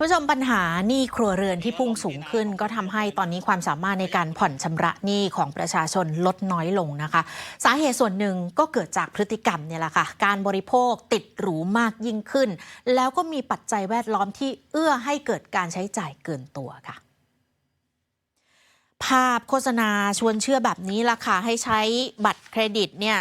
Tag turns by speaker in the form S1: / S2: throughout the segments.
S1: ผู้ชมปัญหาหนี้ครัวเรือนที่พุ่งสูงขึ้น ก็ทำให้ตอนนี้ความสามารถในการผ่อนชำระหนี้ของประชาชนลดน้อยลงนะคะ สาเหตุส่วนหนึ่งก็เกิดจากพฤติกรรมเนี่ยแหละค่ะ การบริโภคติดหรูมากยิ่งขึ้น แล้วก็มีปัจจัยแวดล้อมที่เอื้อให้เกิดการใช้จ่ายเกินตัวค่ะ ภาพโฆษณาชวนเชื่อแบบนี้ล่ะค่ะ ให้ใช้บัตรเครดิตเนี่ย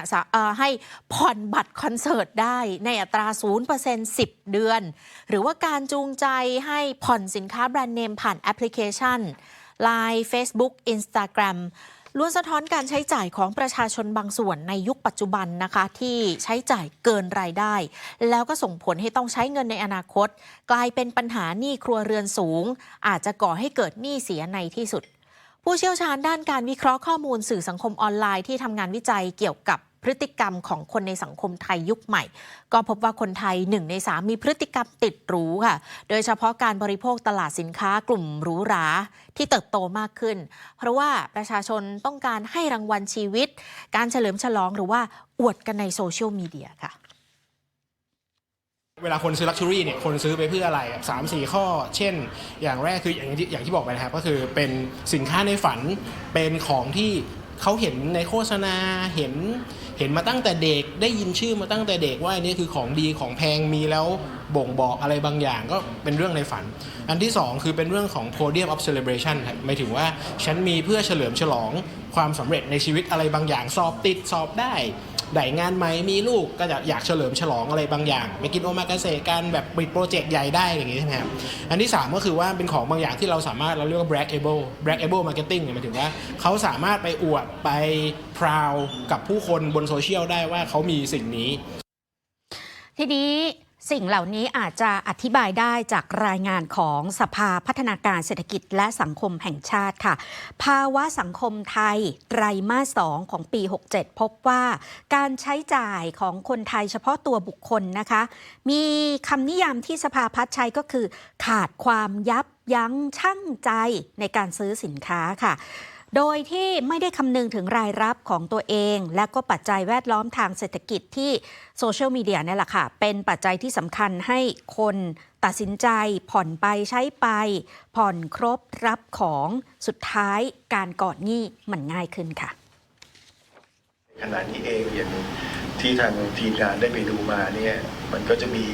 S1: ให้ผ่อนบัตรคอนเสิร์ตได้ในอัตรา 0% 10 เดือน หรือว่าการจูงใจให้ผ่อนสินค้าแบรนด์เนมผ่านแอปพลิเคชัน Line Facebook Instagram ล้วนสะท้อนการใช้จ่ายของประชาชนบางส่วนในยุคปัจจุบันนะคะ ที่ใช้จ่ายเกินรายได้ แล้วก็ส่งผลให้ต้องใช้เงินในอนาคต กลายเป็นปัญหาหนี้ครัวเรือนสูง อาจจะก่อให้เกิดหนี้เสียในที่สุด ผู้เชี่ยวชาญด้านการวิเคราะห์ข้อมูลสื่อสังคมออนไลน์ที่ทำงานวิจัยเกี่ยวกับพฤติกรรมของคนในสังคมไทยยุคใหม่ ก็พบว่าคนไทยหนึ่งในสามมีพฤติกรรมติดหรูค่ะ โดยเฉพาะการบริโภคตลาดสินค้ากลุ่มหรูหราที่เติบโตมากขึ้น เพราะว่าประชาชนต้องการให้รางวัลชีวิต การเฉลิมฉลองหรือว่าอวดกันในโซเชียลมีเดียค่ะ
S2: เวลาคนซื้อลักชัวรี่เนี่ยคนซื้อไปเพื่ออะไรสามสี่ข้อ เช่น อย่างแรกคืออย่างที่อย่างที่บอกไปนะครับก็คือเป็นสินค้าในฝันเป็นของที่เขาเห็นในโฆษณาเห็นเห็นมาตั้งแต่เด็กได้ยินชื่อมาตั้งแต่เด็กว่าอันนี้คือของดีของแพงมีแล้วบ่งบอกอะไรบางอย่างก็เป็นเรื่องในฝัน อันที่สองคือเป็นเรื่องของ podium of celebration ครับหมายถึงว่าฉันมีเพื่อเฉลิมฉลองความสำเร็จในชีวิตอะไรบางอย่างสอบติดสอบได้ ได้งานใหม่มีลูกก็จะอยากเฉลิมฉลองอะไรบางอย่างไปกินโอมากาเสะกันแบบปิดโปรเจกต์ใหญ่ได้อย่างงี้ใช่ไหมครับอันที่ 3 ก็คือว่าเป็นของบางอย่างที่เราสามารถเราเรียกว่า bragable bragable marketing เนี่ยหมายถึงว่าเขาสามารถไปอวดไป proud กับผู้คนบนโซเชียลได้ว่าเขามีสิ่งนี้
S3: ทีนี้ สิ่งเหล่านี้อาจจะอธิบายได้จากรายงานของสภาพัฒนาการเศรษฐกิจและสังคมแห่งชาติค่ะ ภาวะสังคมไทยไตรมาส 2 ของปี 67 พบว่า การใช้จ่ายของคนไทยเฉพาะตัวบุคคลนะคะ มีคำนิยามที่สภาพัฒน์ใช้ก็คือ ขาดความยับยั้งชั่งใจในการซื้อสินค้าค่ะ โดยที่ไม่ได้คำนึงถึงรายรับของตัวเอง และก็ปัจจัยแวดล้อมทางเศรษฐกิจที่โซเชียลมีเดียเนี่ยแหละค่ะ เป็นปัจจัยที่สำคัญให้คนตัดสินใจผ่อนไปใช้ไป ผ่อนครบรับของสุดท้ายการก่อนหนี้มันง่ายขึ้นค่ะ
S4: ขณะนี้เองอย่างที่ทางทีมงานได้ไปดูมาเนี่ยมันก็จะมี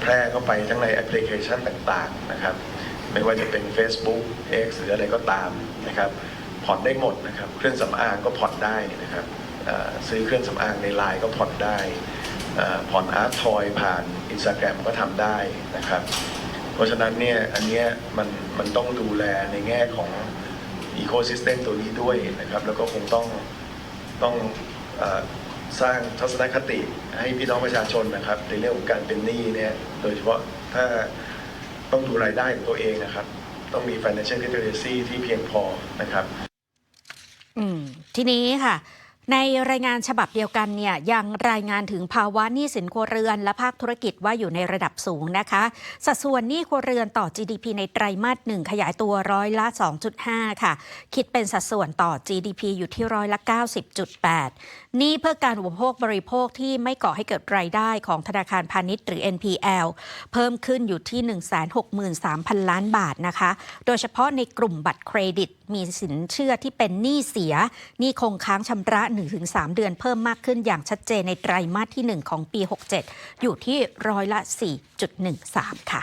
S4: แพร่เข้าไปทั้งในแอปพลิเคชันต่างๆนะครับ ไม่ว่าจะเป็น Facebook X หรืออะไรก็ตามนะครับผ่อนได้หมดนะครับเครื่องสำอางก็ผ่อนได้นะครับซื้อเครื่องสำอางในไลน์ก็ผ่อนได้ผ่อนอาร์ตทอยผ่าน Instagram ก็ทำได้นะครับ เพราะฉะนั้นเนี่ยอันเนี้ยมันมันต้องดูแลในแง่ของอีโค y ิสเต็มตัวนี้ด้วยนะครับ แล้วก็คงต้องต้องอสร้างทัศนคติให้พี่น้องประชาชนนะครับ ในเรื่องของการเป็นหนี้เนี่ยโดยเฉพาะถ้า ต้องดูรายได้ของตัวเองนะครับ ต้องมี financial literacy ที่เพียงพอนะครับ
S3: อืม ทีนี้ค่ะ ในรายงานฉบับเดียวกันเนี่ยยังรายงานถึงภาวะหนี้สินครัวเรือน และภาคธุรกิจว่าอยู่ในระดับสูงนะคะ สัดส่วนหนี้ครัวเรือนต่อ GDP ในไตรมาสหนึ่งขยายตัวร้อยละ 2.5 ค่ะ คิดเป็นสัดส่วนต่อ GDP อยู่ที่ร้อยละ 90.8หนี้เพื่อการอุปโภคบริโภคที่ไม่ก่อให้เกิดรายได้ของธนาคารพาณิชย์หรือ NPL เพิ่มขึ้นอยู่ที่ 163,000 ล้านบาทนะคะ โดยเฉพาะในกลุ่มบัตรเครดิต มีสินเชื่อที่เป็นหนี้เสียหนี้คงค้างชำระ1-3 เดือนเพิ่มมากขึ้นอย่างชัดเจนในไตรมาสที่ 1 ของปี 67 อยู่ที่ร้อยละ 4.13 ค่ะ